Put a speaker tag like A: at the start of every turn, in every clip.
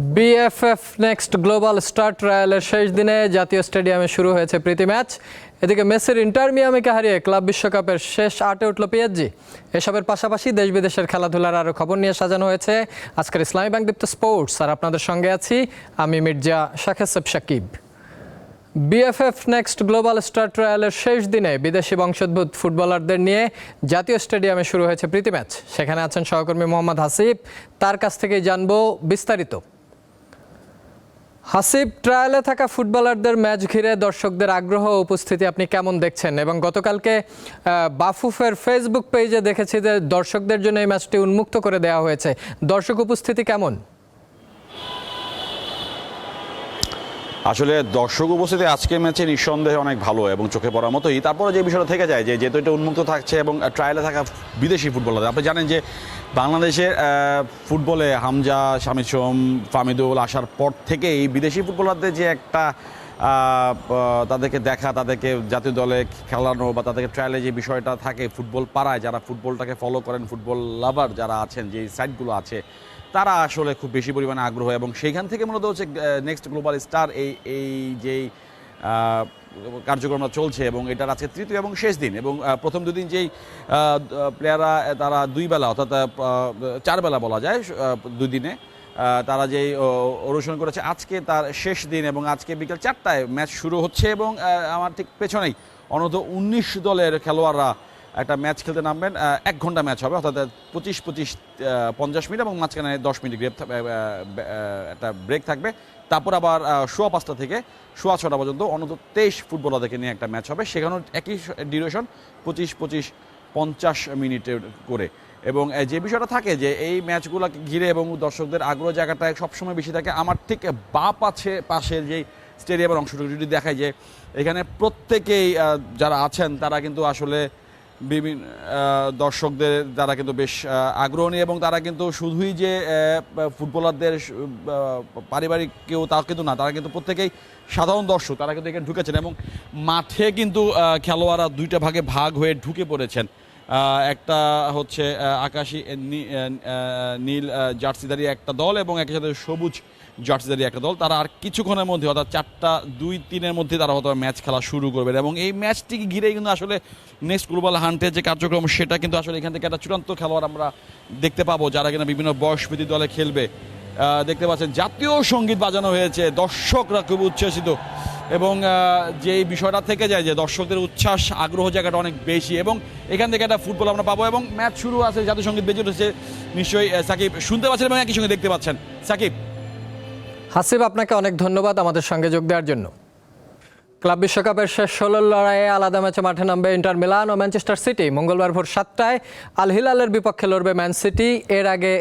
A: BFF next global star ট্রায়ালের শেষ দিনে জাতীয় স্টেডিয়ামে শুরু হয়েছে প্রীতি ম্যাচ। এদিকে মেসির ইন্টার মিয়ামিকে হারিয়ে ক্লাব বিশ্বকাপের শেষ আটে উঠল পিএসজি এসবের পাশাপাশি দেশ বিদেশের খেলাধুলার আরও খবর নিয়ে সাজানো হয়েছে আজকের ইসলামী ব্যাংক দীপ্ত স্পোর্টস। আর আপনাদের সঙ্গে আছি আমি Mirza শাখেসেব Sakib. BFF next global star ট্রায়ালের শেষ দিনে বিদেশি বংশোদ্ভূত ফুটবলারদের নিয়ে জাতীয় স্টেডিয়ামে শুরু হয়েছে প্রীতি ম্যাচ। সেখানে আছেন সহকর্মী মোহাম্মদ হাসিব। তার কাছ থেকেই জানব বিস্তারিত। হাসিব ট্রায়ালে থাকা ফুটবলারদের ম্যাচ ঘিরে দর্শকদের আগ্রহ উপস্থিতি আপনি কেমন দেখছেন? এবং গতকালকে বাফুফের ফেসবুক পেজে দেখেছি যে দর্শকদের জন্য এই ম্যাচটি উন্মুক্ত করে দেওয়া হয়েছে। দর্শক উপস্থিতি কেমন?
B: আসলে দর্শক উপস্থিতি আজকের ম্যাচে নিঃসন্দেহে অনেক ভালো এবং চোখে পড়ার মতোই। তারপরে যে বিষয়টা থেকে যায় যে যেহেতু এটা উন্মুক্ত থাকছে এবং ট্রায়ালে থাকা বিদেশি ফুটবলার আপনি জানেন যে বাংলাদেশের ফুটবলে হামজা শামিদ সোম, ফামিদুল আসার পর থেকেই বিদেশি ফুটবলারদের যে একটা তাদেরকে দেখা, তাদেরকে জাতীয় দলে খেলানো বা তাদেরকে ট্রায়ালে যে বিষয়টা থাকে ফুটবল পাড়ায়, যারা ফুটবলটাকে ফলো করেন, ফুটবল লাভার যারা আছেন যে সাইটগুলো আছে, তারা আসলে খুব বেশি পরিমাণে আগ্রহ এবং সেইখান থেকে মূলত হচ্ছে নেক্সট গ্লোবাল স্টার এই এই যেই কার্যক্রমটা চলছে এবং এটার আজকে তৃতীয় এবং শেষ দিন এবং প্রথম দুদিন যেই প্লেয়াররা তারা দুই বেলা অর্থাৎ চার বেলা বলা যায় দুই দিনে তারা যেই অনুসরণ করেছে, আজকে তার শেষ দিন এবং আজকে বিকেল চারটায় ম্যাচ শুরু হচ্ছে এবং আমার ঠিক পেছনেই অনূর্ধ্ব উনিশ দলের খেলোয়াড়রা একটা ম্যাচ খেলতে নামবেন এক ঘণ্টা ম্যাচ হবে, অর্থাৎ পঁচিশ পঁচিশ পঞ্চাশ মিনিট এবং মাঝখানে দশ মিনিট গ্রেপ একটা ব্রেক থাকবে। তারপর আবার সোয়া পাঁচটা থেকে সোয়া ছটা পর্যন্ত অনন্ত তেইশ ফুটবলারদেরকে নিয়ে একটা ম্যাচ হবে। সেখানেও একই ডিউরেশন পঁচিশ পঁচিশ, পঞ্চাশ মিনিটের করে। এবং যে বিষয়টা থাকে যে এই ম্যাচগুলোকে ঘিরে এবং দর্শকদের আগ্রহ জায়গাটা সবসময় বেশি থাকে, আমার ঠিক বা পাশে পাশের যেই স্টেডিয়ামের অংশটুকু যদি দেখায় যে, এখানে প্রত্যেকেই যারা আছেন, তারা কিন্তু আসলে বিভিন্ন দর্শকদের দ্বারা কিন্তু বেশ আগ্রহ নিয়ে এবং তারা কিন্তু শুধুই যে ফুটবলারদের পারিবারিক কেউ তা কিন্তু না, তারা কিন্তু প্রত্যেকেই সাধারণ দর্শক, তারা কিন্তু এখানে ঢুকেছেন এবং মাঠে কিন্তু খেলোয়াড়রা দুইটা ভাগে ভাগ হয়ে ঢুকে পড়েছেন। একটা হচ্ছে আকাশি নীল জার্সিধারী একটা দল এবং একই সাথে সবুজ জার্সিধারী একটা দল। তারা আর কিছুক্ষণের মধ্যে, অর্থাৎ চারটা, দুই, তিনের মধ্যে তারা হয়তো ম্যাচ খেলা শুরু করবে। এবং এই ম্যাচটিকে ঘিরেই কিন্তু আসলে নেক্সট গ্লোবাল হান্টের যে কার্যক্রম, সেটা কিন্তু আসলে এখান থেকে একটা চূড়ান্ত খেলোয়াড় আমরা দেখতে পাবো, যারা কিনা বিভিন্ন বয়সভিত্তিক দলে খেলবে। দেখতে পাচ্ছেন, জাতীয় সংগীত বাজানো হয়েছে, দর্শকরা খুব উচ্ছ্বাসিত। এবং যে বিষয়টা থেকে যায় যে দর্শকদের উচ্ছ্বাস, আগ্রহ জায়গাটা অনেক বেশি। এবং এখান থেকে একটা ফুটবল আমরা পাবো। এবং ম্যাচ শুরু আছে, জাতীয় সংগীত বেজে উঠেছে, নিশ্চয়ই সাকিব। শুনতে পাচ্ছেন এবং একই সঙ্গে দেখতে পাচ্ছেন। সাকিব
A: হাসিব, আপনাকে অনেক ধন্যবাদ আমাদের সঙ্গে যোগ দেওয়ার জন্য। ক্লাব বিশ্বকাপের শেষ ষোলোর লড়াইয়ে আলাদা ম্যাচে মাঠে নামবে ইন্টার মিলান ও ম্যানচেস্টার সিটি। মঙ্গলবার ভোর সাতটায় আল হিলালের বিপক্ষে লড়বে ম্যান সিটি। এর আগে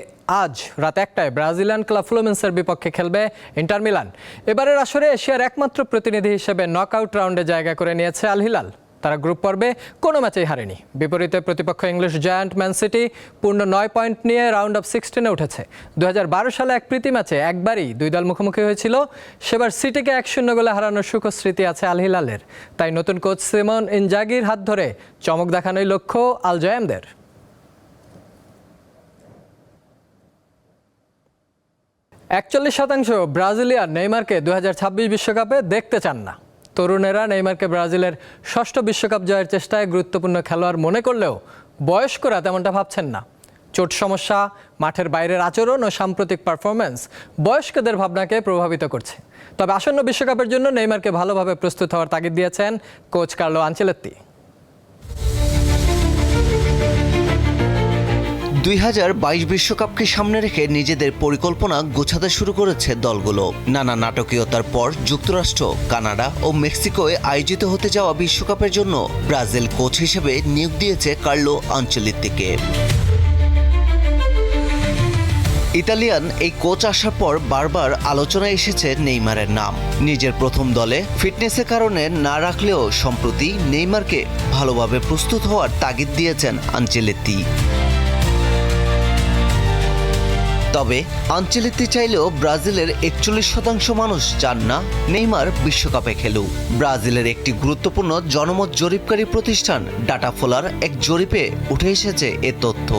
A: আজ রাত একটায় ব্রাজিলিয়ান ক্লাব ফ্লুমেন্সের বিপক্ষে খেলবে ইন্টার মিলান। এবারের আসরে এশিয়ার একমাত্র প্রতিনিধি হিসেবে নকআউট রাউন্ডে জায়গা করে নিয়েছে আল হিলাল তারা গ্রুপ পর্বে কোনো ম্যাচেই হারেনি। বিপরীতে প্রতিপক্ষ ইংলিশ জায়ান্ট ম্যান সিটি পূর্ণ নয় পয়েন্ট নিয়ে রাউন্ড অফ সিক্সটিনে উঠেছে। দুই হাজার বারো সালে এক প্রীতি ম্যাচে একবারই দুই দল মুখোমুখি হয়েছিল। সেবার সিটিকে এক শূন্য গোলে হারানোর সুখ স্মৃতি আছে আল হিলালের। তাই নতুন কোচ সিমন ইনজাগির হাত ধরে চমক দেখানোই লক্ষ্য আল জয়ামদের একচল্লিশ শতাংশ ব্রাজিলিয়ান নেইমারকে দু বিশ্বকাপে দেখতে চান না। তরুণেরা নেইমারকে ব্রাজিলের ষষ্ঠ বিশ্বকাপ জয়ের চেষ্টায় গুরুত্বপূর্ণ খেলোয়াড় মনে করলেও বয়স্করা তেমনটা ভাবছেন না। চোট সমস্যা, মাঠের বাইরের আচরণ ও সাম্প্রতিক পারফরম্যান্স বয়স্কদের ভাবনাকে প্রভাবিত করছে। তবে আসন্ন বিশ্বকাপের জন্য নেইমারকে ভালোভাবে প্রস্তুত হওয়ার তাগিদ দিয়েছেন কোচ কার্লো আঞ্চেলেত্তি
C: দুই হাজার বাইশ বিশ্বকাপকে সামনে রেখে নিজেদের পরিকল্পনা গোছাতে শুরু করেছে দলগুলো। নানা নাটকীয়তার পর যুক্তরাষ্ট্র, কানাডা ও মেক্সিকোয় আয়োজিত হতে যাওয়া বিশ্বকাপের জন্য ব্রাজিল কোচ হিসেবে নিয়োগ দিয়েছে কার্লো আঞ্চলিত্তিকে। ইতালিয়ান এই কোচ আসার পর বারবার আলোচনায় এসেছে নেইমারের নাম। নিজের প্রথম দলে ফিটনেসের কারণে না রাখলেও সম্প্রতি নেইমারকে ভালোভাবে প্রস্তুত হওয়ার তাগিদ দিয়েছেন আঞ্চেলেত্তি। তবে আঞ্চলিতে চাইলেও ব্রাজিলের একচল্লিশ শতাংশ মানুষ চান না নেইমার বিশ্বকাপে খেলু ব্রাজিলের একটি গুরুত্বপূর্ণ জনমত জরিপকারী প্রতিষ্ঠান ডাটাফোলার এক জরিপে উঠে এসেছে এ তথ্য।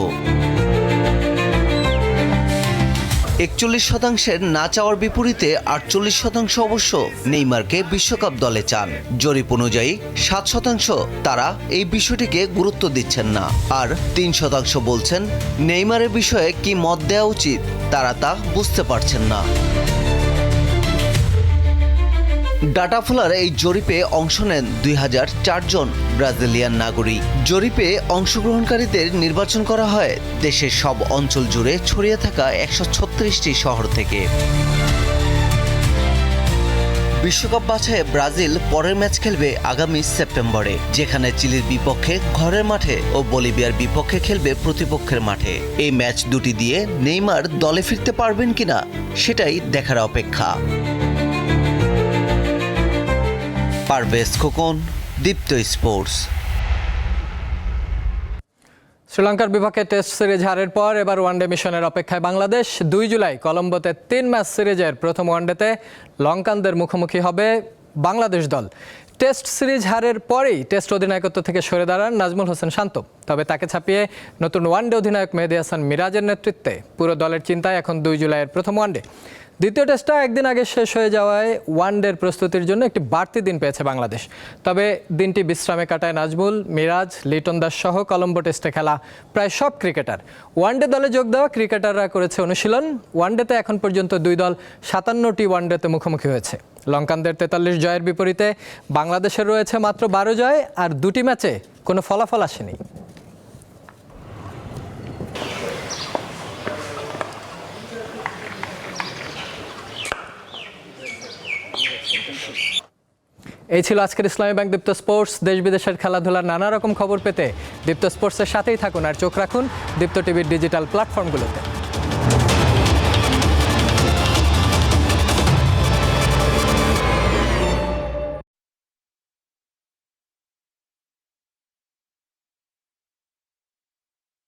C: একচল্লিশ শতাংশের না চাওয়ার বিপরীতে আটচল্লিশ শতাংশ অবশ্য নেইমারকে বিশ্বকাপ দলে চান। জরিপ অনুযায়ী সাত শতাংশ তারা এই বিষয়টিকে গুরুত্ব দিচ্ছেন না। আর তিন শতাংশ বলছেন, নেইমারের বিষয়ে কি মত দেওয়া উচিত, তারা তা বুঝতে পারছেন না। ডাটাফুলার এই জরিপে অংশ নেন দুই হাজার চারজন ব্রাজিলিয়ান নাগরিক। জরিপে অংশগ্রহণকারীদের নির্বাচন করা হয় দেশের সব অঞ্চল জুড়ে ছড়িয়ে থাকা একশো ছত্রিশটি শহর থেকে। বিশ্বকাপ বাছাইয়ে ব্রাজিল পরের ম্যাচ খেলবে আগামী সেপ্টেম্বরে, যেখানে চিলির বিপক্ষে ঘরের মাঠে ও বলিভিয়ার বিপক্ষে খেলবে প্রতিপক্ষের মাঠে। এই ম্যাচ দুটি দিয়ে নেইমার দলে ফিরতে পারবেন কিনা, সেটাই দেখার অপেক্ষা। পারভেজ খোকন, দীপ্ত স্পোর্টস।
A: শ্রীলঙ্কার বিপক্ষে টেস্ট সিরিজ হারের পর এবার ওয়ানডে মিশনের অপেক্ষায় বাংলাদেশ। দুই জুলাই কলম্বোতে তিন ম্যাচ সিরিজের প্রথম ওয়ানডেতে লঙ্কানদের মুখোমুখি হবে বাংলাদেশ দল। টেস্ট সিরিজ হারের পরেই টেস্ট অধিনায়কত্ব থেকে সরে দাঁড়ান নাজমুল হোসেন শান্ত। তবে তাকে ছাপিয়ে নতুন ওয়ানডে অধিনায়ক মেহেদি হাসান মিরাজের নেতৃত্বে পুরো দলের চিন্তায় এখন দুই জুলাইয়ের প্রথম ওয়ানডে। দ্বিতীয় টেস্টটা একদিন আগে শেষ হয়ে যাওয়ায় ওয়ান ওয়ানডের প্রস্তুতির জন্য একটি বাড়তি দিন পেয়েছে বাংলাদেশ। তবে দিনটি বিশ্রামে কাটায় নাজমুল, মিরাজ, লিটন দাস সহ কলম্বো টেস্টে খেলা প্রায় সব ক্রিকেটার। ওয়ানডে দলে যোগ দেওয়া ক্রিকেটাররা করেছে অনুশীলন। ওয়ানডেতে এখন পর্যন্ত দুই দল সাতান্নটি ওয়ানডেতে মুখোমুখি হয়েছে। লঙ্কানদের তেতাল্লিশ জয়ের বিপরীতে বাংলাদেশের রয়েছে মাত্র বারো জয় আর দুটি ম্যাচে কোনো ফলাফল আসেনি। এই ছিল আজকের ইসলামী ব্যাংক দীপ্ত স্পোর্টস। দেশ বিদেশের খেলাধুলার নানা রকম খবর পেতে দীপ্ত স্পোর্টসের সাথেই থাকুন আর চোখ রাখুন দীপ্ত টিভির ডিজিটাল প্ল্যাটফর্মগুলোতে।